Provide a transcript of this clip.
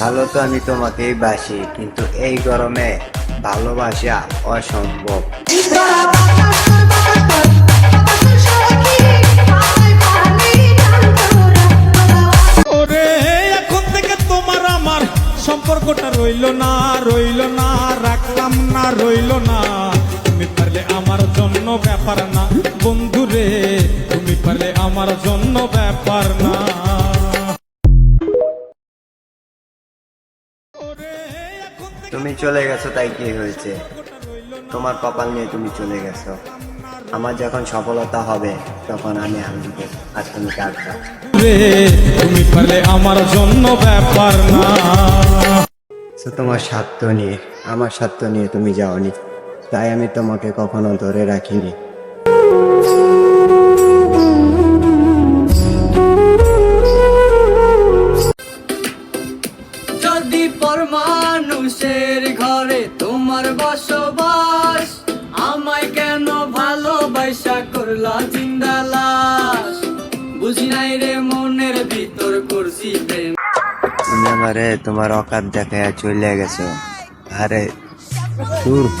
ভালো তো আমি তোমাকেই বাসি, কিন্তু এই গরমে ভালোবাসা অসম্ভব। সম্পর্কটা রইল না রইল না, রাখলাম না, রইল না। তুমি পারলে আমার জন্য ব্যাপার না বন্ধু রে তুমি পারলে আমার জন্য ব্যাপার না। তুমি চলে গেছো তাই কি হয়েছে? তোমার কপাল নিয়ে তুমি চলে গেছো। আমার যখন সফলতা হবে তখন আমি আনন্দ আর তুমি তুমি পারলে আমার জন্য ব্যাপার না। তোমার স্বার্থ নিয়ে আমার স্বার্থ নিয়ে তুমি যাওনি। তাই আমি তোমাকে কখনো ধরে রাখিনি। যদি পর মানুষের ঘরে তোমার বসবাস আমায় কেন ভালোবাসা করলা জিন্দালাস বুঝি নাই রে মনের ভিতর করছি প্রেম। তুমি আমারে তোমার অকাত দেখায় চলে গেছো। আরে দূর হ